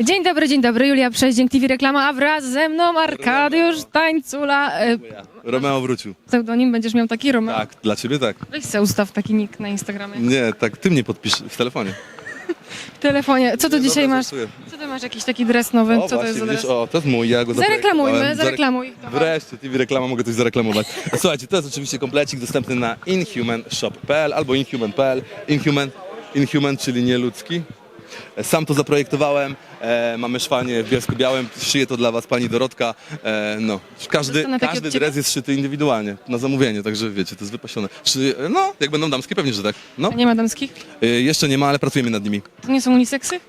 Dzień dobry, dzień dobry, Julia Przeździeń, TV Reklama, a wraz ze mną Arkadiusz Tańcula. E, Romeo wrócił. Pseudonim będziesz miał taki Romeo. Tak, dla ciebie tak. Weź se ustaw taki nick na Instagramie. Nie, tak ty mnie podpisz w telefonie. W telefonie. Co tu dzisiaj Dobra, masz? żartuję. Co ty masz jakiś taki dres nowy? O, Co to właśnie, jest za widzisz, dres? o, to jest mój, ja go Zareklamujmy, zaprojektowałem. zareklamuj. Zarek- Wreszcie, TV reklama, mogę coś zareklamować. Słuchajcie, to jest oczywiście komplecik dostępny na inhumanshop.pl albo inhuman.pl. Inhuman, inhuman, czyli nieludzki. Sam to zaprojektowałem, e, mamy szwanie w bielsku białym, szyję to dla was pani Dorotka. E, no, każdy, Dostanę taki każdy od ciebie? dres jest szyty indywidualnie, na zamówienie, także wiecie, to jest wypasione. Czy, no, jak będą damskie, pewnie, że tak. No, Nie ma damskich? e, jeszcze nie ma, ale pracujemy nad nimi. To nie są uniseksy?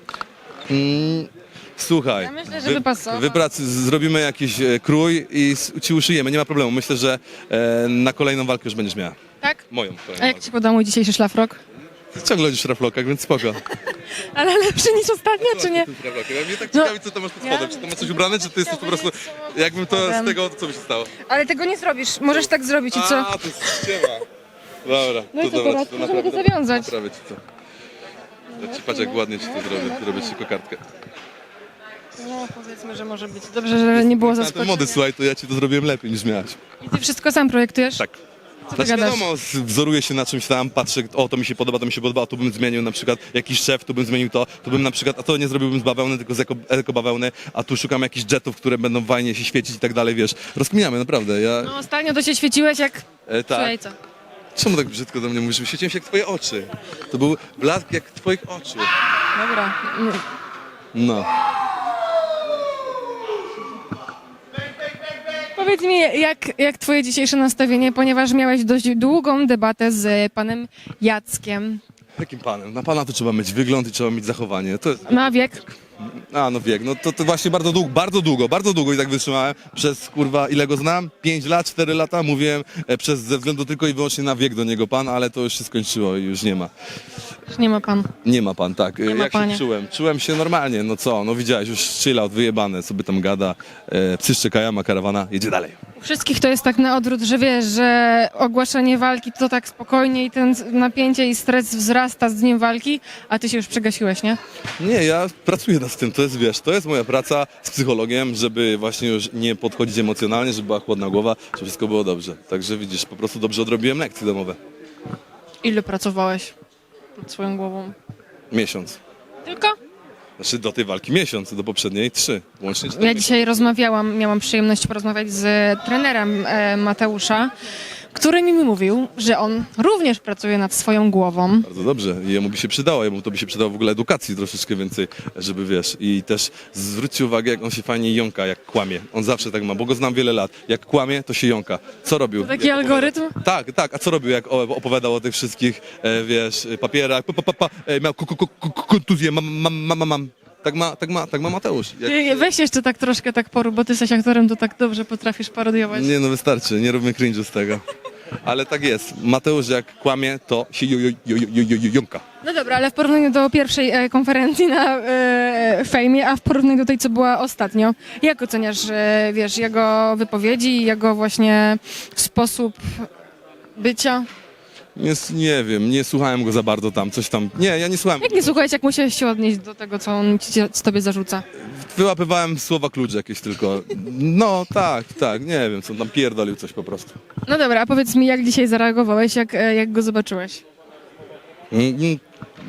Mm, słuchaj, Ja myślę, że by pasował. wyprac- zrobimy jakiś e, krój i s- ci uszyjemy, nie ma problemu. Myślę, że e, na kolejną walkę już będziesz miała. Tak? Moją A kolejną jak walkę. ci podobał mój dzisiejszy szlafrok? Ciągle chodzisz w raflokach, więc spoko. Ale lepszy niż ostatnio, czy nie? Mnie tak No. ciekawi, co tam masz pod Ja spodem. Czy to masz coś ubrane, czy ty jesteś po prostu... Jakbym to z tego, to co by się stało? Ale tego nie zrobisz, możesz tak zrobić i co? A, to jest ściema. Dobra, No i to co dobra, teraz? to Możemy to zawiązać. Naprawię ci to. Ja ci patrz, jak ładnie ci to zrobię. Zrobię ci kokardkę. No powiedzmy, że może być. Dobrze, że nie było Na ten zaskoczenia. mody, słuchaj, to ja ci to zrobiłem lepiej niż miałaś. I ty wszystko sam projektujesz? Tak. Co Znaczy gadasz? wiadomo, z- wzoruję się na czymś tam, patrzę, o to mi się podoba, to mi się podoba, tu bym zmienił na przykład jakiś szef, tu bym zmienił to, tu bym na przykład, a to nie zrobiłbym z bawełny, tylko z eko, ekobawełny, a tu szukam jakichś jetów, które będą fajnie się świecić i tak dalej, wiesz. Rozkminiamy, naprawdę, ja... No ostatnio to się świeciłeś jak E, tak. jajca. Czemu tak brzydko do mnie mówisz? Świeciłem się jak twoje oczy. To był blask jak twoich oczu. Dobra. No. Powiedz mi, jak, jak twoje dzisiejsze nastawienie, ponieważ miałeś dość długą debatę z panem Jackiem. Jakim panem? Na pana to trzeba mieć wygląd i trzeba mieć zachowanie. To jest... Na wiek? A, no wiek, no to, to właśnie bardzo długo, bardzo długo, bardzo długo i tak wytrzymałem. Przez, kurwa, ile go znam? 5 lat, 4 lata mówiłem e, przez, ze względu tylko i wyłącznie na wiek do niego pan, ale to już się skończyło i już nie ma. Już Nie ma pan. Nie ma pan, tak. E, ma Jak panie. się czułem? Czułem się normalnie, no co, no widziałeś, już chill out, wyjebane, sobie tam gada, e, psy szczekają, a karawana jedzie dalej. U wszystkich to jest tak na odwrót, że wiesz, że ogłaszanie walki to tak spokojnie i ten napięcie i stres wzrasta z dniem walki, a ty się już przegasiłeś, nie? Nie, ja pracuję nad tym, to jest, wiesz, to jest moja praca z psychologiem, żeby właśnie już nie podchodzić emocjonalnie, żeby była chłodna głowa, żeby wszystko było dobrze. Także widzisz, po prostu dobrze odrobiłem lekcje domowe. Ile pracowałeś nad swoją głową? Miesiąc. Tylko? Znaczy do tej walki miesiąc, do poprzedniej trzy. Łącznie cztery. Ja dzisiaj rozmawiałam, miałam przyjemność porozmawiać z trenerem e, Mateusza, który mi mówił, że on również pracuje nad swoją głową. Bardzo dobrze. I jemu by się przydało, jemu to by się przydało w ogóle edukacji troszeczkę więcej, żeby wiesz. I też zwróćcie uwagę, jak on się fajnie jąka, jak kłamie. On zawsze tak ma, bo go znam wiele lat. Jak kłamie, to się jąka. Co robił? To taki Jak opowiadał- algorytm? Tak, tak. A co robił, jak o- opowiadał o tych wszystkich, e, wiesz, papierach, pa, pa, pa, pa, e, miał ko- ko- ko- ko- kontuzję, mam, mam, mam, mam, mam. Tak ma, tak ma, tak ma Mateusz. Jak, Ty Weź jeszcze tak troszkę tak poru, bo ty jesteś aktorem, to tak dobrze potrafisz parodiować. nie no, wystarczy, nie róbmy cringe'u z tego. Ale tak jest. Mateusz jak kłamie, to się jo- jo- jo- jo- jo- jo- jąka. No dobra, ale w porównaniu do pierwszej e, konferencji na e, fejmie, a w porównaniu do tej, co była ostatnio, jak oceniasz, e, wiesz, jego wypowiedzi, jego właśnie sposób bycia? Nie, nie wiem, nie słuchałem go za bardzo tam, coś tam. Nie, ja nie słuchałem. Jak nie słuchałeś, jak musiałeś się odnieść do tego, co on ci, z tobie zarzuca? Wyłapywałem słowa klucz jakieś tylko. No tak, tak, nie wiem, co on tam pierdolił coś po prostu. No dobra, a powiedz mi, jak dzisiaj zareagowałeś, jak, e, jak go zobaczyłeś? Mm, mm,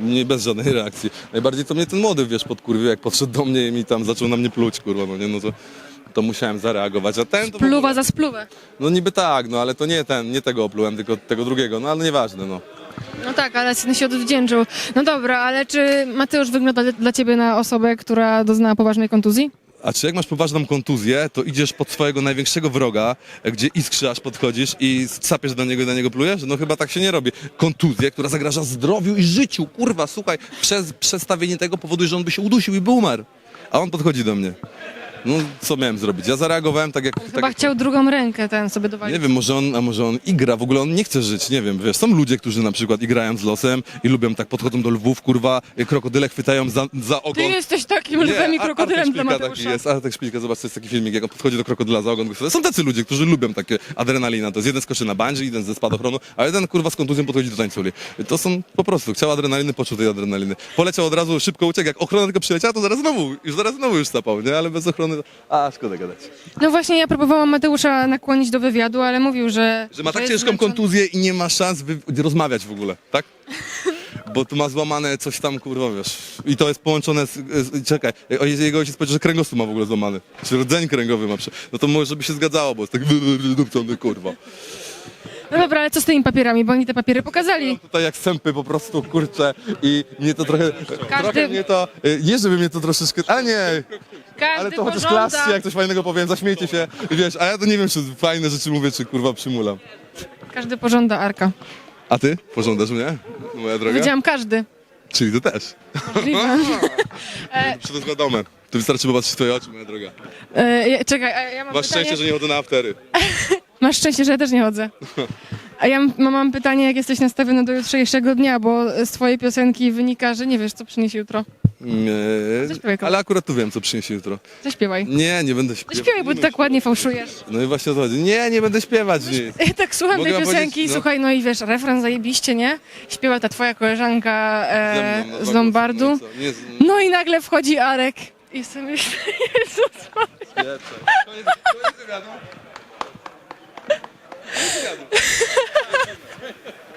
Nie, bez żadnej reakcji. Najbardziej to mnie ten młody, wiesz, podkurwił, jak podszedł do mnie i mi tam zaczął na mnie pluć, kurwa, no nie, no to, to musiałem zareagować. A ten to w Pluwa ogóle, za spluwę. No niby tak, no ale to nie ten, nie tego oplułem, tylko tego drugiego, no ale nieważne, no. No tak, ale syn się odwdzięczył. No dobra, ale czy Mateusz wygląda dla- dla ciebie na osobę, która doznała poważnej kontuzji? A czy jak masz poważną kontuzję, to idziesz pod swojego największego wroga, gdzie iskrzy aż podchodzisz i sapiesz do niego i na niego plujesz? No chyba tak się nie robi. Kontuzję, która zagraża zdrowiu i życiu, kurwa, słuchaj, przez przestawienie tego powoduje, że on by się udusił i by umarł. A on podchodzi do mnie. No, co miałem zrobić? Ja zareagowałem tak jak... tak Chyba jak... chciał drugą rękę ten sobie dowalić. Nie wiem, może on, a może on igra, w ogóle on nie chce żyć, nie wiem, wiesz, są ludzie, którzy na przykład igrają z losem i lubią tak, podchodzą do lwów, kurwa, krokodyle chwytają za, za Ty ogon. jesteś takim lwem i krokodylem dla Mateusza. taki jest, Artek Szpilka, zobacz, to jest taki filmik, jak on podchodzi do krokodyla za ogon. Są tacy ludzie, którzy lubią takie adrenalina, to jest jeden skoczy na bungee, jeden ze spadochronu, a jeden kurwa z kontuzją podchodzi do tańculi. To są po prostu, chciał adrenaliny, poczuł tej adrenaliny. Poleciał od razu, szybko uciekł, jak ochrona tylko przyleciała, to zaraz znowu, już zaraz znowu już sapał, nie, ale bez ochrony, a szkoda gadać. No właśnie, ja próbowałam Mateusza nakłonić do wywiadu, ale mówił, że... Że ma tak jest ciężką zmęczony. kontuzję i nie ma szans rozmawiać w ogóle, tak? Bo tu ma złamane coś tam, kurwa, wiesz. I to jest połączone z... z czekaj, jego ojciec powiedział, że kręgosłup ma w ogóle złamany. Czy rdzeń kręgowy ma prze... No to może by się zgadzało, bo jest tak wydupcony, kurwa. No dobra, ale co z tymi papierami, bo oni te papiery pokazali. Tutaj jak sępy po prostu, kurczę, i mnie to trochę... Każdy- Trochę mnie to... y, Nie, żeby mnie to troszeczkę... A nie, Każdy ale to chociaż pożąda... jak coś fajnego powiem, zaśmiejcie się. Wiesz, a ja to nie wiem, czy fajne rzeczy mówię, czy kurwa przymulam. Każdy pożąda Arka. A ty? Pożądasz mnie, moja droga? Powiedziałam każdy. Czyli ty też. To jest wiadome? To wystarczy popatrzeć w twoje oczy, moja droga. E, ja- czekaj, a ja mam Masz pytanie... szczęście, że nie chodzę na aftery. Masz szczęście, że ja też nie chodzę. A ja m- mam pytanie, jak jesteś nastawiony do jutrzejszego dnia, bo z twojej piosenki wynika, że nie wiesz, co przyniesie jutro. Nie, Zaśpiewaj, ale akurat tu wiem, co przyniesie jutro. Zaśpiewaj. Nie, nie będę śpiewał. Zaśpiewaj, bo ty tak ładnie fałszujesz. No i właśnie o to chodzi. Nie, nie będę śpiewać. Ja tak słucham Mogę tej wam piosenki powiedzieć, no. słuchaj, no i wiesz, refren zajebiście, nie? Śpiewa ta twoja koleżanka e, mną na z dwa Lombardu. głosy, no i co? Nie, z- No i nagle wchodzi Arek. I sobie myślę, Jezus Maria. Koniec, koniec wywiadu. Koniec wywiadu.